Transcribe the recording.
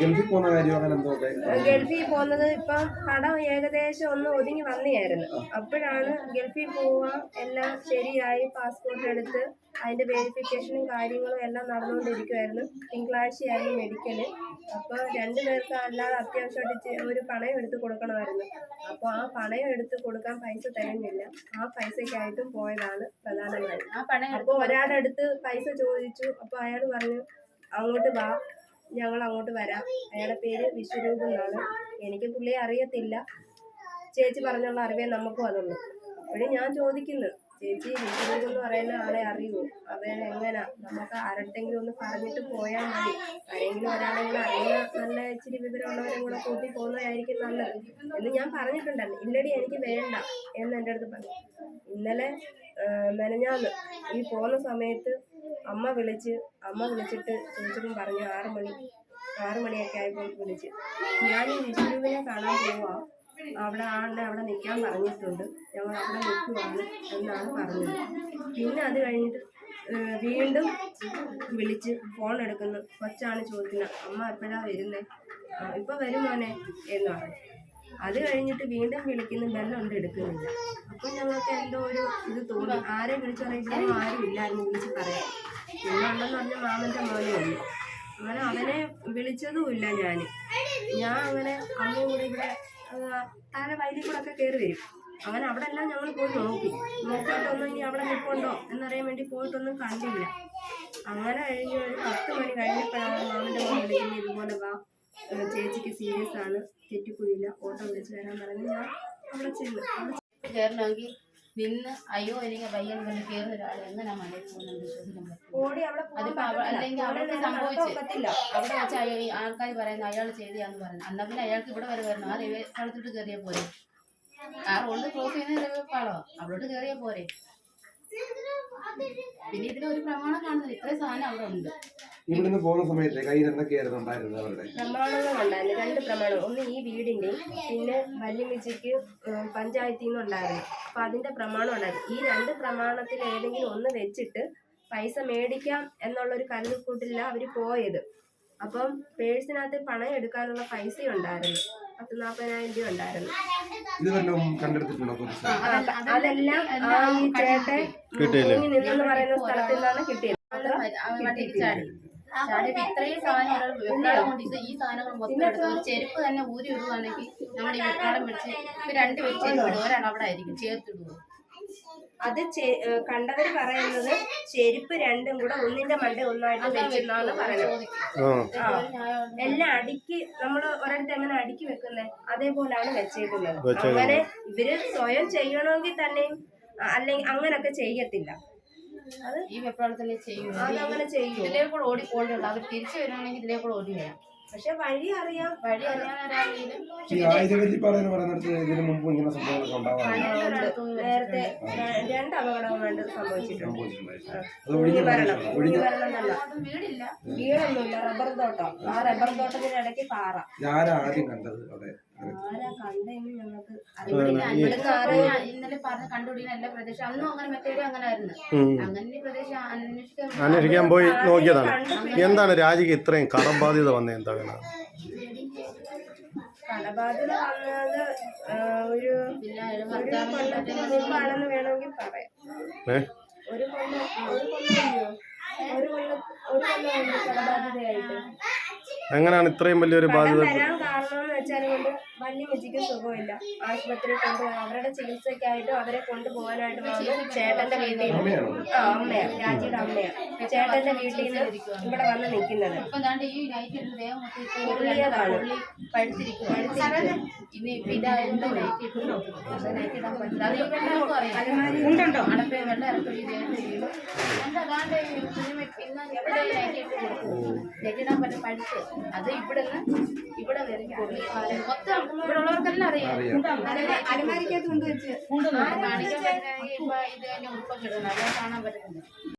ഗൾഫിൽ പോകുന്ന കാര്യം അങ്ങനെ എന്തോ ഗൾഫിൽ പോകുന്നത് ഇപ്പൊ കടം ഏകദേശം ഒന്ന് ഒതുങ്ങി വന്നെയായിരുന്നു. അപ്പോഴാണ് ഗൾഫിൽ പോവാൻ എല്ലാം ശരിയായി പാസ്പോർട്ട് എടുത്ത് അതിന്റെ വെരിഫിക്കേഷനും കാര്യങ്ങളും എല്ലാം നടന്നുകൊണ്ടിരിക്കുമായിരുന്നു തിങ്കളാഴ്ചയായിരുന്നു മെഡിക്കൽ അപ്പോൾ രണ്ടുപേർക്ക് അല്ലാതെ അത്യാവശ്യമായിട്ട് ഒരു പണയം എടുത്ത് കൊടുക്കണമായിരുന്നു. അപ്പോൾ ആ പണയം എടുത്ത് കൊടുക്കാൻ പൈസ തരുന്നില്ല. ആ പൈസക്കായിട്ടും പോയതാണ് പ്രധാനമായി. കാര്യം ആ പണം അപ്പോൾ ഒരാളുടെ അടുത്ത് പൈസ ചോദിച്ചു. അപ്പോൾ അയാൾ പറഞ്ഞു അങ്ങോട്ട് വാ. ഞങ്ങൾ അങ്ങോട്ട് വരാം. അയാളുടെ പേര് വിശ്വരൂപ് എന്നാണ് എനിക്ക് പുള്ളിയെ അറിയത്തില്ല. ചേച്ചി പറഞ്ഞുള്ള അറിവേ നമുക്കും അതുള്ളൂ. അപ്പോഴും ഞാൻ ചോദിക്കുന്നു ചേച്ചി വിശ്വരൂപ് എന്ന് പറയുന്ന ആളെ അറിയുമോ അവൻ എങ്ങനെ? നമുക്ക് ആരുടെങ്കിലും ഒന്ന് പറഞ്ഞിട്ട് പോയാൽ മതി. ആരെങ്കിലും ഒരാളെ കൂടെ അറിയുന്ന നല്ല ഇച്ചിരി വിവരമുള്ളവരെ കൂടെ കൂട്ടി പോകുന്നതായിരിക്കും നല്ലത്. എന്ന് ഞാൻ പറഞ്ഞിട്ടുണ്ടല്ലോ ഇല്ലടി എനിക്ക് വേണ്ട. എന്ന് എന്റെ അടുത്ത് പറഞ്ഞു. ഇന്നലെ മെനഞ്ഞാന്ന് ഈ പോകുന്ന സമയത്ത് അമ്മ വിളിച്ച് അമ്മ വിളിച്ചിട്ട് ചോദിച്ചപ്പം പറഞ്ഞു ആറ് മണി ആറ് മണിയൊക്കെ ആയപ്പോൾ വിളിച്ച്. ഞാൻ ഈ വിഷ്ണുവിനെ കാണാൻ പോവാ. അവിടെ ആളുടെ അവിടെ നിൽക്കാൻ പറഞ്ഞിട്ടുണ്ട്. ഞങ്ങൾ അവിടെ നിൽക്കുവാണ് എന്നാണ് പറഞ്ഞത്. പിന്നെ അത് കഴിഞ്ഞിട്ട് വീണ്ടും വിളിച്ച് ഫോൺ എടുക്കുന്നു. കൊച്ചാണ് ചോദിക്കുന്നത്. അമ്മ എപ്പോഴാണ് വരുന്നത് ഇപ്പം വരും മോനെ എന്ന് പറഞ്ഞു. അത് കഴിഞ്ഞിട്ട് വീണ്ടും വിളിക്കുന്നു. ബെല്ലുണ്ട് എടുക്കുന്നില്ല. അപ്പം ഞങ്ങൾക്ക് എന്തോ ഒരു ഇത് തോന്നി. ആരെ വിളിച്ചു പറയുമ്പോൾ ആരും ഇല്ലായിരുന്നു. വിളിച്ച് പറയാൻ. പിന്നെ ഉണ്ടെന്ന് പറഞ്ഞ മാമന്റെ മോനെ ഉള്ളു. അങ്ങനെ അവനെ വിളിച്ചതും ഇല്ല ഞാൻ ഞാൻ അങ്ങനെ അമ്മയും കൂടി ഇവിടെ താഴെ വയലിൽ കൂടെ ഒക്കെ കയറി വരും. അങ്ങനെ അവിടെ എല്ലാം ഞങ്ങൾ പോയി നോക്കി. നോക്കിയിട്ടൊന്നും ഇനി അവിടെ നിൽപ്പുണ്ടോ എന്നറിയാൻ വേണ്ടി പോയിട്ടൊന്നും കണ്ടില്ല. അങ്ങനെ കഴിഞ്ഞ് ഒരു പത്ത് മണി കഴിഞ്ഞപ്പോഴാണ് മാമന്റെ മോൻ വിളിക്കുന്നത് ഇതുപോലെ വാ. ചേച്ചിക്ക് സീരിയസ് ആണ്. തെറ്റിപ്പോയില്ല. ഓട്ടോ വിളിച്ച് വരാൻ പറഞ്ഞ് ഞാൻ അവിടെ ചെന്ന്. കയറണമെങ്കിൽ നിന്ന് അയ്യോ എനിക്ക് വയ്യെന്ന് പറഞ്ഞ് കയറുന്ന ഒരാൾ എങ്ങനെ മഴയിൽ പറ്റും അതിപ്പോ അല്ലെങ്കിൽ അവിടെ വെച്ച് അയാൾ ആൾക്കാർ പറയുന്നത് അയാൾ ചെയ്തെന്ന് പറയുന്നത്. അന്നാ പിന്നെ അയാൾക്ക് ഇവിടെ വരെ വരണം. ആ റെയിൽവേ സ്ഥലത്തോട്ട് കയറിയ പോരെ. ആ റോഡ് ക്രോസ് ചെയ്യുന്ന റെയിൽവേ പാളോ അവിടോട്ട് കയറിയ പോരെ. പിന്നെ ഇതിൽ ഒരു പ്രമാണം കാണുന്നില്ല. ഇത്രയും സാധനം അവിടെ ഉണ്ട്. ഇവിടുന്ന് പോകുന്ന സമയത്ത് കയ്യിൽ എന്തൊക്കെയായിരുന്നു ഉണ്ടായിരുന്നത് അവരുടെ? പ്രമാണങ്ങളുണ്ടായിരുന്നു രണ്ട് പ്രമാണം ഒന്ന് ഈ വീടിന്റെ പിന്നെ വല്യമിച്ചയ്ക്ക് പഞ്ചായത്തിൽ നിന്നുണ്ടായിരുന്നു അപ്പൊ അതിന്റെ പ്രമാണം ഉണ്ടായിരുന്നു. ഈ രണ്ട് പ്രമാണത്തിൽ ഏതെങ്കിലും ഒന്ന് വെച്ചിട്ട് പൈസ മേടിക്കാം എന്നുള്ളൊരു കൂട്ടില്ല അവർ പോയത്. അപ്പം പേഴ്സിനകത്ത് പണം എടുക്കാനുള്ള പൈസ ഉണ്ടായിരുന്നു. പത്ത് നാൽപ്പതിനായിരം രൂപ ഉണ്ടായിരുന്നു. അതെല്ലാം ചേട്ടൻ നിന്നെന്ന് പറയുന്ന സ്ഥലത്തിൽ നിന്നാണ് കിട്ടിയത്. ചാടിയപ്പോ ഇത്രയും സാധനം ഒരാൾ ഇത് ഈ സാധനങ്ങൾ മൊത്തം എടുത്ത്. ഒരു ചെരുപ്പ് തന്നെ ഊരി ഇടുവാണെങ്കിൽ നമ്മൾ ഈ വെപ്രാളം പിടിച്ച് ഇപ്പൊ രണ്ട് പേര് ചെരുപ്പ് ഒരാൾ അവിടെ ആയിരിക്കും. ചേർത്തിടുവോ അത് കണ്ടവർ കണ്ടവര് പറയുന്നത് ചെരുപ്പ് രണ്ടും കൂടെ ഒന്നിന്റെ മണ്ട ഒന്നായിട്ട് വെച്ചെന്നാണ് പറയുന്നത്. എല്ലാം അടുക്കി നമ്മൾ ഒരിടത്ത് എങ്ങനെ അടുക്കി വെക്കുന്നത് അതേപോലാണ് വെച്ചേക്കുന്നത്. അങ്ങനെ ഇവർ സ്വയം ചെയ്യണമെങ്കിൽ തന്നെയും അല്ലെങ്കിൽ അങ്ങനൊക്കെ ചെയ്യത്തില്ല. അത് ഈ വെപ്രാളത്തിലേ ചെയ്യും. അതങ്ങനെ ചെയ്യും. ഇതിലേ കൂടെ ഓടി പോകേണ്ടത് അവർ തിരിച്ചു വരികയാണെങ്കിൽ ഇതിലേ കൂടെ ഓടി വരാം. പക്ഷെ വഴി അറിയാം. വഴി ആയുധവല്ലിപ്പാറ എന്ന് പറയുന്നിടത്ത് ഇതിനു മുമ്പ് ഇങ്ങനെ സംഭവങ്ങളൊക്കെ ഉണ്ടാവാറുണ്ട്. നേരത്തെ രണ്ട് അപകടം വേണ്ട സംഭവിച്ചിട്ടുണ്ട്. സംഭവിച്ചിട്ടുണ്ടായിരുന്നു അത് ഒഴിഞ്ഞു ഒഴിഞ്ഞു വരണം ഒഴിഞ്ഞു. ഒഴിഞ്ഞു വരണം എന്നല്ല. വീടില്ല. വീടൊന്നുമില്ല. റബ്ബർ തോട്ടം. ആ റബ്ബർ തോട്ടത്തിന്റെ ഇടയ്ക്ക് പാറ. ഞാൻ ആദ്യം കണ്ടത് അവിടെ? ഇന്നലെ പറഞ്ഞ കണ്ടുപിടിക്കുന്ന എല്ലാ പ്രദേശം അന്നും അങ്ങനെ മെത്തേഡ് അങ്ങനെ ആയിരുന്നു അങ്ങനെ ഈ പ്രദേശം അന്വേഷിക്കാൻ പോയി നോക്കിയതാണ്. എന്താണ് രാജിക്ക് ഇത്രയും കടബാധ്യത വന്നത് എന്താണ്? കടബാധ്യത വന്നത് ഒരു പിന്നെ ഒരു കൊല്ലത്തിന് മുമ്പാണെന്ന് വേണമെങ്കിൽ പറയാം. ഒരു കൊല്ലം ഒരു കൊല്ലമല്ലയോ ഒരു കൊല്ലം ഒരു കടബാധ്യതയായിട്ട് എങ്ങനെയാണ് ഇത്രയും വലിയൊരു ബാധ്യത? കാരണം എന്ന് വെച്ചാൽ കൊണ്ട് വലിയ മെച്ചിക്ക് സുഖമില്ല. ആശുപത്രിയിൽ കൊണ്ടുപോകാൻ അവരുടെ ചികിത്സയ്ക്കായിട്ടും അവരെ കൊണ്ടുപോകാനായിട്ട് വന്ന് ചേട്ടന്റെ വീട്ടിൽ നിന്ന് അമ്മയാണോ? ആ അമ്മയാണ് രാജിയുടെ അമ്മയാണ് ചേട്ടന്റെ വീട്ടിൽ നിന്ന് ഇവിടെ വന്ന് നിൽക്കുന്നത്. പൊള്ളിയതാണ്. ഇപ്പൊ എല്ലാവർക്കും അറിയാം അടപ്പേ വെള്ളം ഇറക്കി ഇടാൻ പറ്റും പഴുത്ത് അത് ഇവിടെ നിന്ന് ഇവിടെ വരെ മൊത്തം ഇവിടെ ഉള്ളവർക്കെല്ലാം അറിയാം. കാണിക്കാൻ പറ്റുന്ന ഇപ്പൊ ഇത് ഇടുന്നത് അതാ കാണാൻ പറ്റുന്നത്